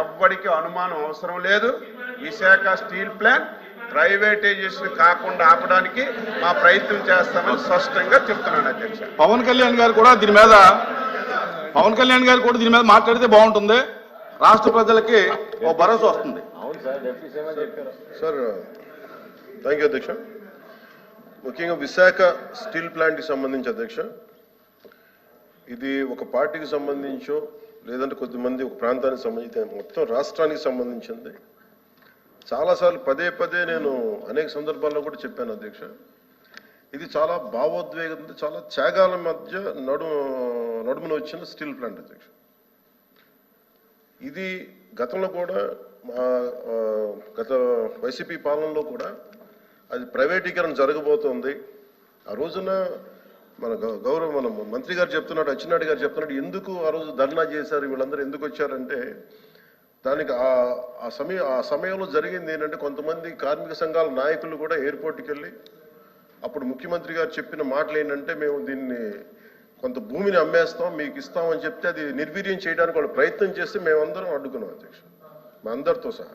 ఎవ్వడికి అనుమానం అవసరం లేదు. విశాఖ స్టీల్ ప్లాంట్ ప్రైవేటైజేషన్ కాకుండా ఆపడానికి మా ప్రయత్నం చేస్తామని స్పష్టంగా చెప్తున్నాను అధ్యక్ష. పవన్ కళ్యాణ్ గారు కూడా దీని మీద పవన్ కళ్యాణ్ గారు కూడా దీని మీద మాట్లాడితే బాగుంటుంది. రాష్ట్ర ప్రజలకి ఓ భరోసా వస్తుంది. సార్ థ్యాంక్ యూ అధ్యక్ష. ముఖ్యంగా విశాఖ స్టీల్ ప్లాంట్కి సంబంధించి అధ్యక్ష ఇది ఒక పార్టీకి సంబంధించో లేదంటే కొద్దిమంది ఒక ప్రాంతానికి సంబంధించి మొత్తం రాష్ట్రానికి సంబంధించింది. చాలాసార్లు పదే పదే నేను అనేక సందర్భాల్లో కూడా చెప్పాను అధ్యక్ష. ఇది చాలా భావోద్వేగం చాలా త్యాగాల మధ్య నడు నడుమున వచ్చిన స్టీల్ ప్లాంట్ అధ్యక్ష. ఇది గతంలో కూడా మా, గత వైసీపీ పాలనలో కూడా అది ప్రైవేటీకరణ జరగబోతోంది. ఆ రోజున మన గౌరవ మన మంత్రి గారు చెప్తున్నాడు అచ్చెన్నాయుడు గారు చెప్తున్నాడు ఎందుకు ఆ రోజు ధర్నా చేశారు వీళ్ళందరూ ఎందుకు వచ్చారంటే దానికి ఆ ఆ సమయం ఆ సమయంలో జరిగింది ఏంటంటే కొంతమంది కార్మిక సంఘాల నాయకులు కూడా ఎయిర్పోర్ట్కి వెళ్ళి అప్పుడు ముఖ్యమంత్రి గారు చెప్పిన మాటలు ఏంటంటే మేము దీన్ని కొంత భూమిని అమ్మేస్తాం మీకు ఇస్తామని చెప్తే అది నిర్వీర్యం చేయడానికి వాళ్ళు ప్రయత్నం చేస్తే మేమందరం అడ్డుకున్నాం అధ్యక్ష మా అందరితో సహా.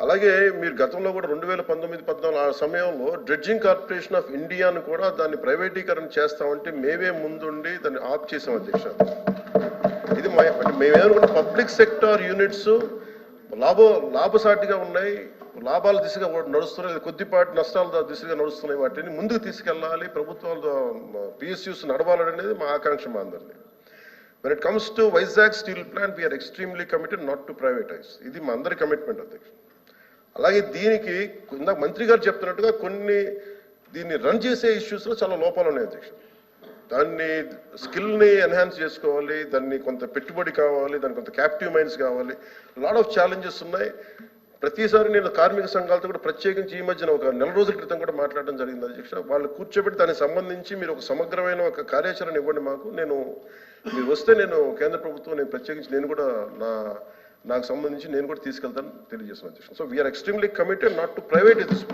అలాగే మీరు గతంలో కూడా రెండు వేల పంతొమ్మిది పద్నాలుగు ఆ సమయంలో డ్రెడ్జింగ్ కార్పొరేషన్ ఆఫ్ ఇండియాను కూడా దాన్ని ప్రైవేటీకరణ చేస్తామంటే మేమే ముందుండి దాన్ని ఆఫ్ చేసాం అధ్యక్ష. ఇది మా మేమేమనుకున్న పబ్లిక్ సెక్టార్ యూనిట్స్ లాభ లాభసాటిగా ఉన్నాయి లాభాల దిశగా నడుస్తున్నాయి కొద్దిపాటి నష్టాల దిశగా నడుస్తున్నాయి వాటిని ముందుకు తీసుకెళ్ళాలి ప్రభుత్వాలు పిఎస్యూస్ నడవాలనేది మా ఆకాంక్ష మా అందరిది. When it comes to Vizag steel plant we are extremely committed not to privatise ఇది మా అందరి కమిట్మెంట్ అధ్యక్ష. అలాగే దీనికి ఇందాక మంత్రి గారు చెప్తున్నట్టుగా కొన్ని దీన్ని రన్ చేసే ఇష్యూస్లో చాలా లోపాలు ఉన్నాయి అధ్యక్ష. దాన్ని స్కిల్ని ఎన్హాన్స్ చేసుకోవాలి దాన్ని కొంత పెట్టుబడి కావాలి దానికి కొంత క్యాప్టివ్ మైండ్స్ కావాలి. లాడ్ ఆఫ్ ఛాలెంజెస్ ఉన్నాయి. ప్రతిసారి నేను కార్మిక సంఘాలతో కూడా ప్రత్యేకించి ఈ మధ్యన ఒక నెల రోజుల క్రితం కూడా మాట్లాడడం జరిగింది అధ్యక్ష. వాళ్ళు కూర్చోబెట్టి దానికి సంబంధించి మీరు ఒక సమగ్రమైన ఒక కార్యాచరణ ఇవ్వండి మాకు. నేను మీరు వస్తే నేను కేంద్ర ప్రభుత్వం నేను ప్రత్యేకించి నేను కూడా నా నాకు సంబంధించి నేను కూడా తీసుకెళ్తాను తెలియజేస్తాను అధ్యక్ష so we are extremely committed not to private this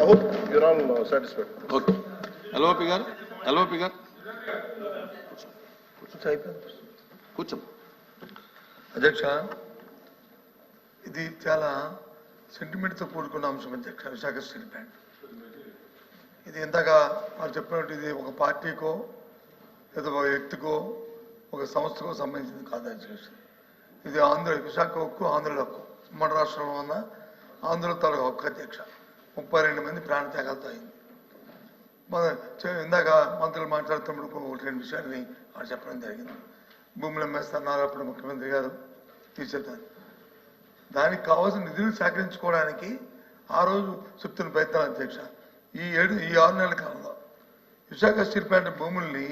I hope you're all satisfied okay LOP గారు. ఎల్ఓపి గారు. కూర్చో అధ్యక్ష ఇది చాలా సెంటిమెంట్తో కూడుకున్న అంశం అధ్యక్ష. Visakha steel plant. ఇది ఇందాక వారు చెప్పినట్టు ఇది ఒక పార్టీకో లేదా ఒక వ్యక్తికో ఒక సంస్థకో సంబంధించింది కాదు అధ్యక్ష. ఇది ఆంధ్ర విశాఖ హక్కు ఆంధ్రుల హక్కు. మన రాష్ట్రంలో ఉన్న ఆంధ్రుల తాలూకా హక్కు అధ్యక్ష. ముప్పై రెండు మంది ప్రాణత్యాగాలతో అయింది. మన ఇందాక మంత్రులు మాట్లాడుతున్నప్పుడు ఒకటి రెండు విషయాన్ని అక్కడ చెప్పడం జరిగింది. భూములు అమ్మేస్తున్నారు అప్పుడు ముఖ్యమంత్రి గారు తీసేద్దారు దానికి కావాల్సిన నిధులు సేకరించుకోవడానికి ఆ రోజు చెప్తున్న ప్రయత్నం అధ్యక్ష. ఈ ఏడు ఈ ఆరు నెలల కాలంలో విశాఖ స్టీల్ ప్లాంట్ భూముల్ని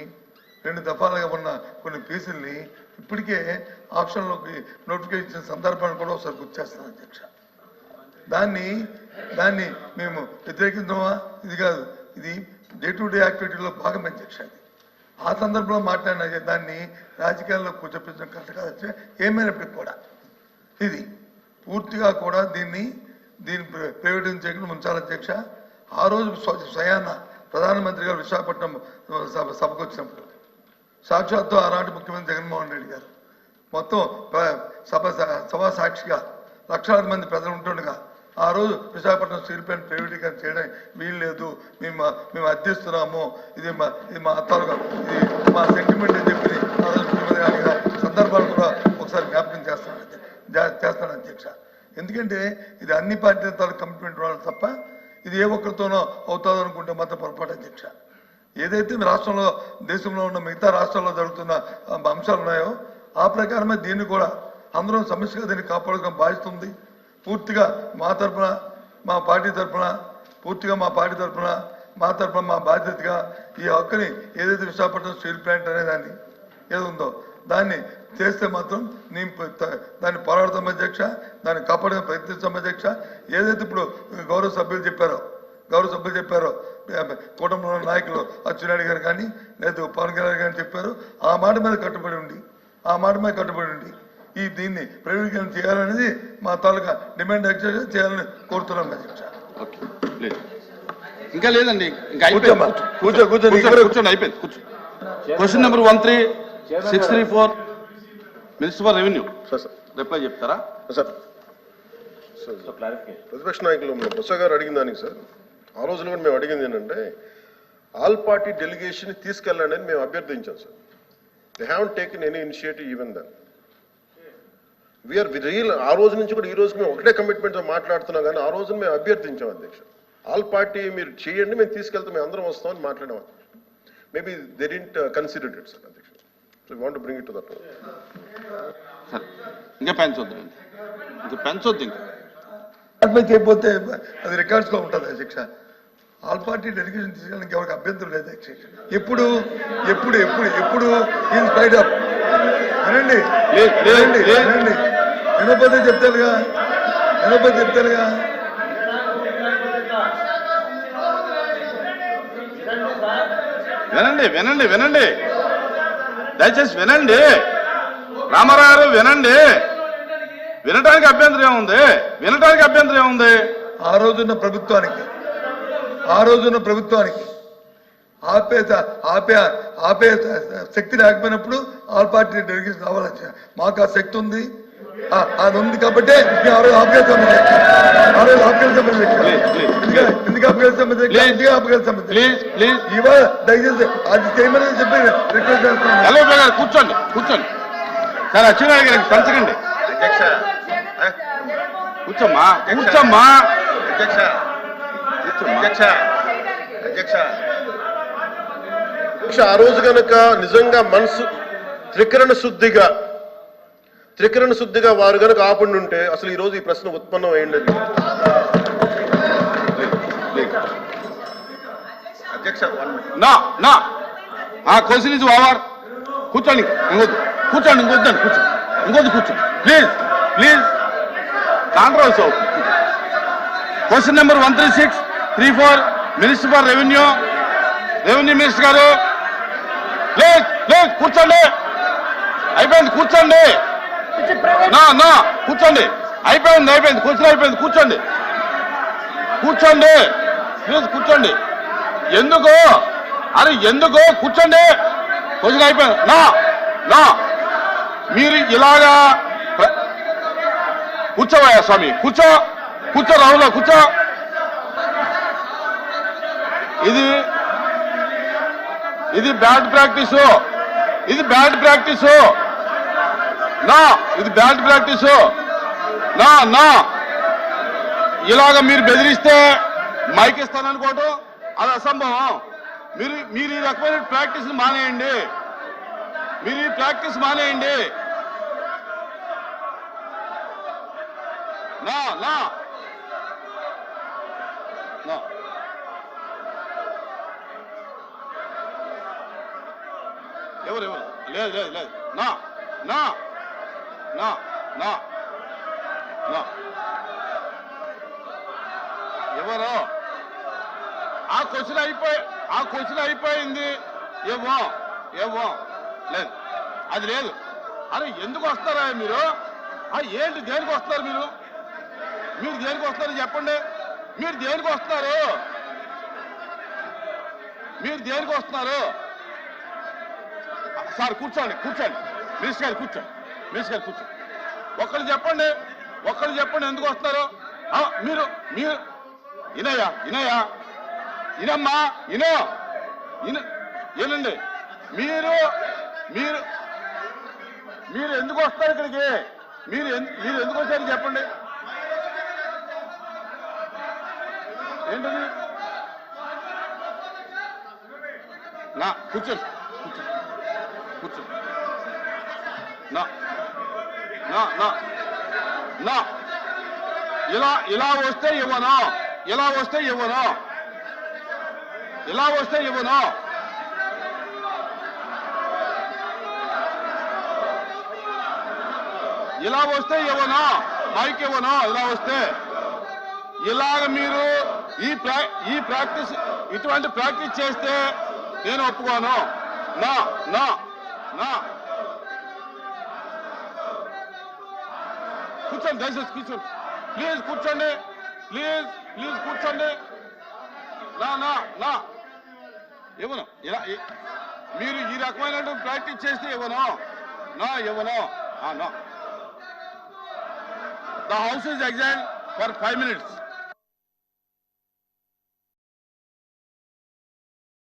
రెండు దఫాలుగా ఉన్న కొన్ని పీసుల్ని ఇప్పటికే ఆప్షన్లోకి నోటిఫికేషన్ ఇచ్చిన సందర్భాన్ని కూడా ఒకసారి గుర్తు చేస్తాను అధ్యక్ష. దాన్ని దాన్ని మేము వ్యతిరేకించమా ఇది కాదు. ఇది డే టు డే యాక్టివిటీలో భాగం అధ్యక్ష అది. ఆ సందర్భంలో మాట్లాడిన దాన్ని రాజకీయాల్లో కూర్చోపించడం కరెక్ట్ కాదు ఏమైనప్పటికీ కూడా ఇది పూర్తిగా కూడా దీన్ని దీన్ని ప్ర- ప్రైవేటైజ్ చేయకుండా ఉంచాలి అధ్యక్ష. ఆ రోజు స్వయాన ప్రధానమంత్రి గారు విశాఖపట్నం సభ సభకు వచ్చినప్పుడు సాక్షాత్తు ఆనాటి ముఖ్యమంత్రి జగన్మోహన్ రెడ్డి గారు. మొత్తం సభ సభా సాక్షిగా లక్షలాది మంది ప్రజలు ఉంటుండగా ఆ రోజు విశాఖపట్నం స్టీల్ ప్లాంట్ ప్రైవేటీకరణ చేయడం వీలు లేదు. మేము మేము అర్థిస్తున్నాము. ఇది మా ఇది మా తాలూకా ఇది మా సెంటిమెంట్ అని చెప్పి ఆ రోజు ముఖ్యమంత్రి సందర్భాలు కూడా ఒకసారి జ్ఞాపకం చేస్తాను చేస్తాను అధ్యక్ష. ఎందుకంటే ఇది అన్ని పార్టీల తాలూకు కమిట్మెంట్ వాళ్ళు తప్ప ఇది ఏ ఒక్కరితోనో అవుతుంది అనుకుంటే మాత్రం పొరపాటు అధ్యక్ష. ఏదైతే మీ రాష్ట్రంలో దేశంలో ఉన్న మిగతా రాష్ట్రాల్లో జరుగుతున్న అంశాలు ఉన్నాయో ఆ ప్రకారమే దీన్ని కూడా అందరం సమస్యగా దీన్ని కాపాడుకోవడం బాధిస్తుంది. పూర్తిగా మా తరపున మా పార్టీ తరఫున పూర్తిగా మా పార్టీ తరపున మా తరపున మా బాధ్యతగా ఈ హక్కుని ఏదైతే విశాఖపట్నం స్టీల్ ప్లాంట్ అనేదాన్ని ఏది ఉందో దాన్ని చేస్తే మాత్రం నేను దాన్ని పోరాడతాం అధ్యక్ష దాన్ని కాపాడే ప్రయత్నిస్తాం అధ్యక్ష. ఏదైతే ఇప్పుడు గౌరవ సభ్యులు చెప్పారో గౌరవ సభ్యులు చెప్పారో. కుటుంబంలో నాయకులు అచ్చెన్నాయుడు గారు కానీ లేదా పవన్ కళ్యాణ్ గారు చెప్పారు. ఆ మాట మీద కట్టుబడి ఉండి ఆ మాట మీద కట్టుబడి ఉండి ఈ దీన్ని ప్రైవేటీకరణ చేయాలనేది మా తాలూకా డిమాండ్ యాక్చువల్గా చేయాలని కోరుతున్నాం అధ్యక్ష ప్లీజ్ ఇంకా లేదండి. ఇంకా కూర్చో, కూర్చో, కూర్చోండి అయిపోయింది. కూర్చో. Question number one three six three four minister for revenue reply చెప్తారా? సార్ సార్ ప్రతిపక్ష నాయకులు బొత్స గారు అడిగిన దానికి సార్ ఆ రోజున కూడా మేము అడిగింది ఏంటంటే ఆల్ పార్టీ డెలిగేషన్ తీసుకెళ్ళండి అని మేము అభ్యర్థించాం sir. They have taken any initiative even then we are real ఆ రోజు నుంచి కూడా ఈ రోజు మేము ఒకటే కమిట్మెంట్తో మాట్లాడుతున్నాం కానీ ఆ రోజున మేము అభ్యర్థించాం అధ్యక్ష. ఆల్ పార్టీ మీరు చేయండి మేము తీసుకెళ్తాం మేము అందరం వస్తామని మాట్లాడాం maybe they didn't considered it sir అధ్యక్ష. So want bring it to that సరే ఇంకా పెంచొద్దు ఇంకా? పెంచొద్దు ఇంకా? చేయకపోతే అది రికార్డ్స్లో ఉంటుంది అధ్యక్ష. ఆల్ పార్టీ డెలిగేషన్ తీసుకోవడానికి ఎవరికి అభ్యంతరం లేదు ఎప్పుడు? ఎప్పుడు ఎప్పుడు ఎప్పుడు? ఇన్ స్పైట్ ఆఫ్ వినండి. లేదు, వినండి. వినకపోతే చెప్తారుగా? వినకపోతే చెప్తారుగా? వినండి వినండి వినండి. దయచేసి వినండి. రామారావు వినండి. వినటానికి అభ్యంతరం ఏముంది? వినటానికి అభ్యంతరం ఏముంది? ఆ రోజున్న ప్రభుత్వానికి ఆ రోజున్న ప్రభుత్వానికి ఆపే ఆపే ఆపే శక్తి లేకపోయినప్పుడు ఆల్ పార్టీ డెలిగేషన్ రావాలి మాకు ఆ శక్తి ఉంది. ఆ- అది ఉంది కాబట్టి ఆ రోజు ఆపగలుగుతాం ఆ రోజు please. ఎందుకు- ప్లీజ్. ఇవాళ దయచేసి అది చేయమని చెప్పి రిక్వెస్ట్ చేస్తున్నాను. కూర్చోండి కూర్చోండి. సరే అచ్చెన్నాయుడు గారికి పంచకండి అధ్యక్ష కూర్చోమ్మా కూర్చోమ్మా. అధ్యక్ష కూర్చోమ్మా అధ్యక్ష. అధ్యక్ష. అధ్యక్ష ఆ రోజు గనక నిజంగా మనసు త్రికరణ శుద్ధిగా త్రికరణ శుద్ధిగా వారు గనక ఆపండి ఉంటే అసలు ఈ రోజు ఈ ప్రశ్న ఉత్పన్నం అయింది అధ్యక్ష వన్ నా నా. ఆ క్వశ్చన్ ఇస్ ఓవర్ కూర్చోండి ఇంకొద్దు. కూర్చోండి కూర్చో. ఇంకొద్దు కూర్చో. ప్లీజ్ ప్లీజ్ కాంట్రవర్సీ అవుతుంది question number one three six three four minister for revenue. Revenue minister గారు. లేదు లేదు కూర్చోండి. అయిపోయింది కూర్చోండి. నా నా కూర్చోండి. అయిపోయింది అయిపోయింది కూర్చొని అయిపోయింది కూర్చోండి. కూర్చోండి. ప్లీజ్ కూర్చోండి. ఎందుకు? అరే ఎందుకు? కూర్చోండి. క్వశ్చన్ అయిపోయింది. నా నా. మీరు ఇలాగా ప్ర- కూర్చోవయ్యా స్వామి. కూర్చో. కూర్చో రావులో కూర్చో. ఇది ఇది బ్యాడ్ ప్రాక్టీసు. ఇది బ్యాడ్ ప్రాక్టీసు. నా ఇది బ్యాడ్ ప్రాక్టీసు. నా నా. ఇలాగ మీరు బెదిరిస్తే మైక్ ఇస్తాననుకోవటం అది అసంభవం. మీరు మీరు ఈ రకమైన ప్రాక్టీస్ మానేయండి. మీరు ఈ ప్రాక్టీస్ మానేయండి. నా నా నా. ఎవరు ఎవరు? లేదు లేదు లేదు. నా నా నా నా నా. ఎవరు? ఆ క్వశ్చన్ అయిపోయి ఆ క్వశ్చన్ అయిపోయింది. ఏమో ఏమో. లేదు. అది లేదు. అరే ఎందుకు వస్తారా మీరు? ఆ ఏంటి దేనికి వస్తారు మీరు? మీరు దేనికి వస్తారు చెప్పండి. మీరు దేనికి వస్తున్నారు మీరు దేనికి వస్తున్నారు? సార్ కూర్చోండి కూర్చోండి. మినిస్టర్ గారు కూర్చోండి మినిస్టర్ గారు కూర్చోండి. ఒకళ్ళు చెప్పండి ఒకళ్ళు చెప్పండి ఎందుకు వస్తారు మీరు మీరు ఇనయ్యా ఇనయ్యా ఇనమ్మా ఇనో ఇన ఏనండి మీరు మీరు మీరు ఎందుకు వస్తారు ఇక్కడికి? మీరు ఎందు- మీరు ఎందుకు వచ్చారు చెప్పండి. ఏంటది? నా కూర్చోండి కూర్చోండి. కూర్చో. నా నా నా నా. ఇలా ఇలా వస్తే ఇవ్వను? ఇలా వస్తే ఇవ్వను? ఇలా వస్తే ఇవ్వను? ఇలా వస్తే ఇవ్వను? మైక్ ఇవ్వను? ఇలా వస్తే. ఇలాగ మీరు ఈ ప్రా ఈ ప్రాక్టీస్ ఇటువంటి ప్రాక్టీస్ చేస్తే నేను ఒప్పుకోను. నా నా. కూర్చోండి దయచేసి కూర్చోండి ప్లీజ్ కూర్చోండి ప్లీజ్ ప్లీజ్ కూర్చోండి నా నా నా ఇవ్వను ఇలా మీరు ఈ రకమైన ప్రాక్టీస్ చేస్తే ఇవ్వను నా ఇవ్వను నా ద హౌస్ ఇస్ ఎగ్జైన్ ఫర్ ఫైవ్ మినిట్స్